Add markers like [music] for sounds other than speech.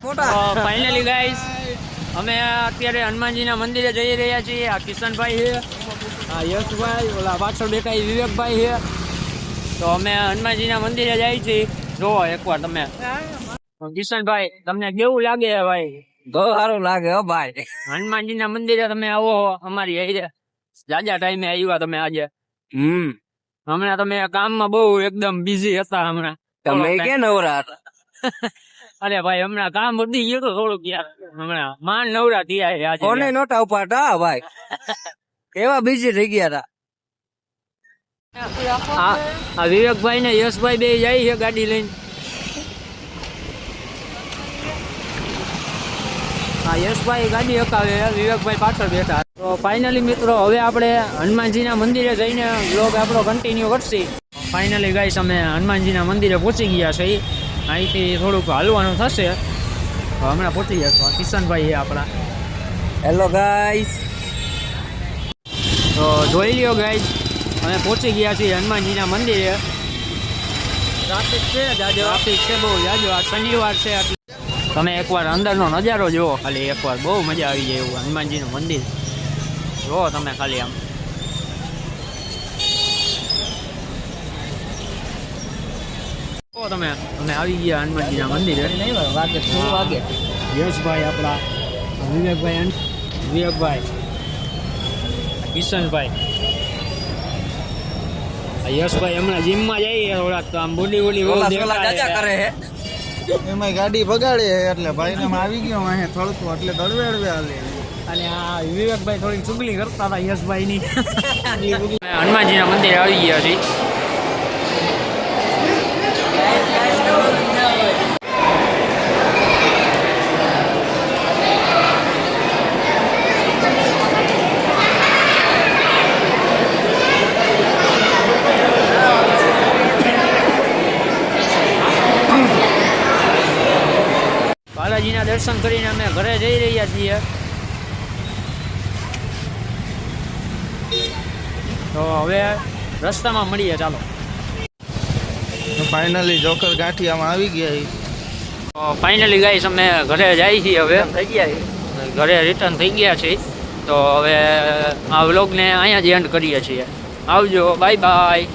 Finally guys અમે અત્યારે હનુમાનજીના મંદિરે જઈ રહ્યા છીએ. આ કિશનભાઈ છે આ યશભાઈ ઓલા પાછળ દેખાય વિવેકભાઈ છે. તો અમે હનુમાનજીના મંદિરે જઈએ છીએ. જોવો એકવાર તમે. કિશનભાઈ તમને કેવું લાગે ભાઈ? બહુ સારું લાગે હો ભાઈ. હનુમાનજીના મંદિરે તમે આવો અમારી હારે જાજા ટાઈમે આવ્યા તમે આજે. હમ. હમણાં તમે કામમાં બહુ એકદમ બિઝી હતા હમણાં. તમે કે નવરા હતા? [laughs] અરે ભાઈ હમણાં કામ વધી ગયું તો થોડુંક યાર. હમણાં માન નવરા થયા છે આજે. ફોને નહોતા ઉપાડતા ભાઈ. કેવા બિઝી થઈ ગયા હતા આ વિવેકભાઈ ને યશભાઈ બે જાય છે ગાડી લઈને. હા યશભાઈ ગાડી હકાવે વિવેકભાઈ પાછળ બેઠા. તો ફાઇનલી મિત્રો હવે આપણે હનુમાનજીના મંદિરે જઈને બ્લોગ આપણો કન્ટિન્યુ કરશે. ફાઇનલી ગાઈસ અમે હનુમાનજીના મંદિરે પહોંચી ગયા છે અહીંથી થોડુંક હાલવાનું થશે. હમણાં પહોંચી જશું. કિશનભાઈ આપણા. હેલો ગાઈસ તો જોઈ લ્યો ગાઈસ અમે પહોંચી ગયા છીએ હનુમાનજીના મંદિરે. ટ્રાફિક છે જાજો. ટ્રાફિક છે બહુ જાજો. આ શનિવાર છે તમે એકવાર અંદરનો નજારો જુઓ. ખાલી એકવાર બહુ મજા આવી જાય એવું હનુમાનજીનું મંદિર. જુઓ તમે ખાલી આમ. તમે? અમે આવી ગયા હનુમાનજીના મંદિરે. વાગે શું વાગે યશભાઈ આપણા વિવેકભાઈ અન- વિવેકભાઈ. કિશનભાઈ. યશભાઈ હમણાં જીમમાં જઈએ થોડાક તો આમ બોલી બુલી બહુ દેખાય કરે હે? એમાં ગાડી બગાડી એટલે ભાઈ ને આવી ગયો અહીં થોડુંક એટલે દળવે અડવે હાલે. અને આ વિવેકભાઈ થોડી ચુગલી કરતા હતા યશભાઈની. હનુમાનજીના મંદિરે આવી ગયા છીએ. બાલાજીના દર્શન કરીને અમે ઘરે જઈ રહ્યા છીએ. તો હવે રસ્તામાં મળીએ ચાલો. ફાઇનલી જોકર ગાંઠિયામાં આવી ગયા તો ફાઇનલી ગાઈસ અમે ઘરે જઈએ છીએ હવે. થઈ ગયા ઘરે રિટર્ન થઈ ગયા છીએ. તો હવે આ વ્લોગને અહીંયા જ એન્ડ કરીએ છીએ. આવજો બાય બાય